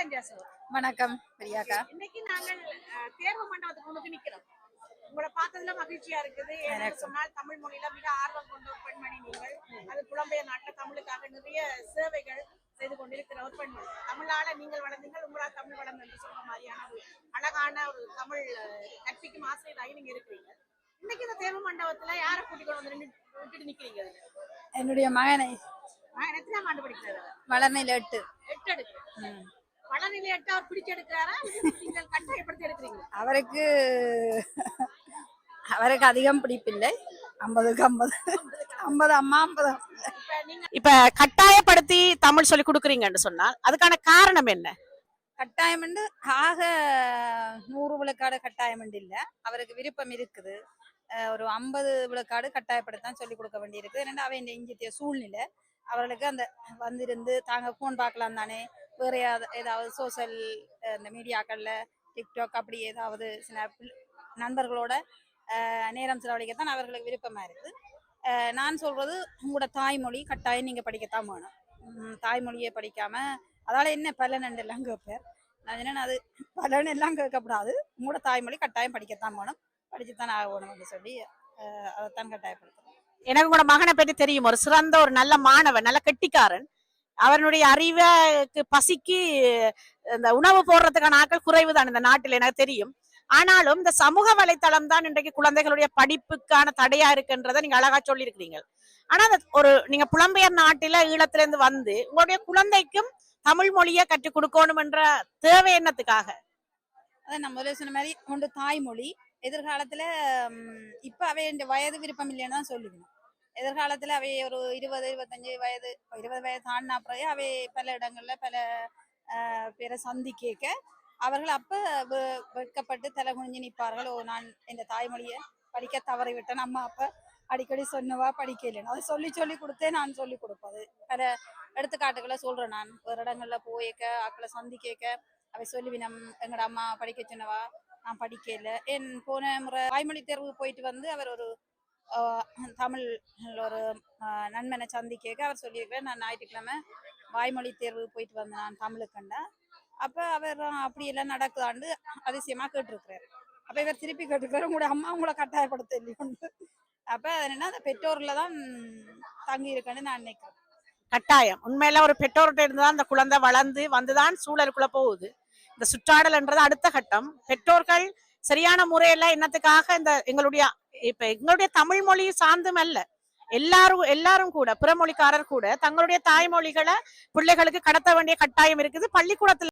வணக்கம் ஜாசு வணக்கம் பிரியாக்கா. இன்னைக்கு நாங்கள் தேர்வு மண்டபத்துக்கு முன்னுக்கு நிக்கிறோம். உங்களை பார்த்ததுல மகிழ்ச்சியா இருக்குது. சொன்னால் தமிழ் மொழியில மிக ஆர்வம் கொண்ட ஒரு பெண்மணி நீங்கள். அது புலம்பெயர் நாட்டுல தமிழுக்காக நிறைய சேவைகள் செய்து கொண்டிருக்கிற ஒரு பெண்மணி. தமிழால நீங்கள் வளர்ந்தீங்கள் உங்களால் தமிழ் வளர்ந்து என்று சொல்ற மாதிரியான ஒரு அழகான ஒரு தமிழ் கற்பிக்கும் ஆசிரியராகி நீங்க இருக்கிறீங்க. இன்னைக்கு இந்த தேர்வு மண்டபத்துல யாரை கூட்டிக் கொண்டு வந்து விட்டுட்டு நிக்கிறீங்க? என்னுடைய மகனை. நான் எத்தனாம் ஆண்டு படிக்கிறாரு? வளர்நிலை எட்டு. எட்டு எடுக்கிறேன் நீங்கள் கட்டாயப்படுத்தி எடுக்கிறீங்க அவருக்கு அவருக்கு அதிகம் பிடிப்பில்லை. ஐம்பதுக்கு ஐம்பது. ஐம்பது அம்மா ஐம்பது இப்ப நீங்க இப்ப கட்டாயப்படுத்தி தமிழ் சொல்லி கொடுக்குறீங்கன்னு சொன்னால் அதுக்கான காரணம் என்ன? கட்டாயம் ஆக நூறு விழுக்காடு கட்டாயம் இல்ல. அவருக்கு விருப்பம் இருக்குது. ஒரு ஐம்பது விழுக்காடு கட்டாயப்படுத்தான் சொல்லி கொடுக்க வேண்டியிருக்கு ஏன்னா அவன் இஞ்சித்திய சூழ்நிலை. அவர்களுக்கு அந்த வந்திருந்து தாங்க ஃபோன் பார்க்கலாம் தானே வேற ஏதாவது- சோசியல் சோஷியல் இந்த மீடியாக்கள்ல டிக்டாக் அப்படி ஏதாவது சில நண்பர்களோட நேரம் செலவழிக்கத்தான் அவர்களுக்கு விருப்பமா இருக்குது. நான் சொல்றது உங்களோட தாய்மொழி கட்டாயம் நீங்க படிக்கத்தான் வேணும். தாய்மொழியை படிக்காம அதால என்ன பலன் எல்லாம் கேட்பேன் நான் என்ன அது பலன் எல்லாம் கேட்கக்கூடாது. உங்களோட தாய்மொழி கட்டாயம் படிக்கத்தான் வேணும். படிச்சுத்தான் ஆகணும் அப்படின்னு சொல்லி அதைத்தான் கட்டாயப்படுத்துறேன். எனக்கு கூட மகனை பற்றி தெரியும். ஒரு சிறந்த ஒரு நல்ல மாணவன் நல்ல கெட்டிக்காரன். அவனுடைய அறிவுக்கு பசிக்கு இந்த உணவு போடுறதுக்கான ஆட்கள் குறைவு தான் இந்த நாட்டில் எனக்கு தெரியும். ஆனாலும் இந்த சமூக வலைத்தளம் தான் இன்றைக்கு குழந்தைகளுடைய படிப்புக்கான தடையா இருக்குன்றதை நீங்க அழகா சொல்லியிருக்கிறீங்க. ஆனா அந்த ஒரு நீங்க புலம்பெயர் நாட்டில ஈழத்துல இருந்து வந்து உங்களுடைய குழந்தைக்கும் தமிழ் மொழியை கற்றுக் கொடுக்கணும் என்ற தேவை என்னத்துக்காக? அதான் நம்ம முதல்ல சொன்ன மாதிரி உண்டு தாய்மொழி. எதிர்காலத்துல இப்ப அவை இந்த வயது விருப்பம் இல்லைன்னு தான் சொல்லிக்கணும் எதிர்காலத்துல அவை ஒரு இருபது இருபத்தஞ்சு வயது இருபது வயது தாண்டின பிறகு அவை பல இடங்களில் பல ஆஹ், பேரை சந்திக்க அவர்கள் அப்ப வெ- வெட்கப்பட்டு தலை குனிஞ்சு நிற்பார்கள். ஓ நான் இந்த தாய்மொழியை படிக்க தவறிவிட்டேன். நம்ம அம்மா அப்ப அடிக்கடி சொன்னவா படிக்கலைன்னு அதை சொல்லி சொல்லி கொடுத்தே நான் சொல்லி கொடுப்பது. பல எடுத்துக்காட்டுகளை சொல்றேன் நான். ஒரு இடங்கள்ல போயிக்க ஆக்களை சந்திக்க அவை சொல்லுவினம் எங்கட அம்மா படிக்க சொன்னவா? நான் படிக்கல என் போன முறை வாய்மொழி தேர்வு போயிட்டு வந்து அவர் ஒரு தமிழ் ஒரு நண்பனை சந்திக்க அவர் சொல்லியிருக்கிறேன் நான் ஞாயிற்றுக்கிழமை வாய்மொழி தேர்வு போயிட்டு வந்தேன் நான் தமிழுக்கண்டா. அப்ப அவர் அப்படி எல்லாம் நடக்குதாண்டு அதிசயமா கேட்டிருக்கிறார். அப்ப இவர் திருப்பி கேட்டிருக்காரு உங்களுடைய அம்மா உங்களை கட்டாயப்படுத்த இல்லையோன்னு அப்ப அது என்னன்னா அந்த பெற்றோர்ல தான் தங்கி இருக்குன்னு நான் நினைக்கிறேன். கட்டாயம். உண்மையில ஒரு பெற்றோர்கிட்ட இருந்துதான் அந்த குழந்தை வளர்ந்து வந்துதான் சூழலுக்குள்ள போகுது. இந்த சுற்றாடல்ன்றது அடுத்த கட்டம். பெற்றோர்கள் சரியான முறையில என்னத்துக்காக இந்த எங்களுடைய இப்ப எங்களுடைய தமிழ் மொழி சார்ந்தும் அல்ல. எல்லாரும் எல்லாரும் கூட பிறமொழிக்காரர் கூட தங்களுடைய தாய்மொழிகளை பிள்ளைகளுக்கு கடத்த வேண்டிய கட்டாயம் இருக்குது. பள்ளிக்கூடத்துல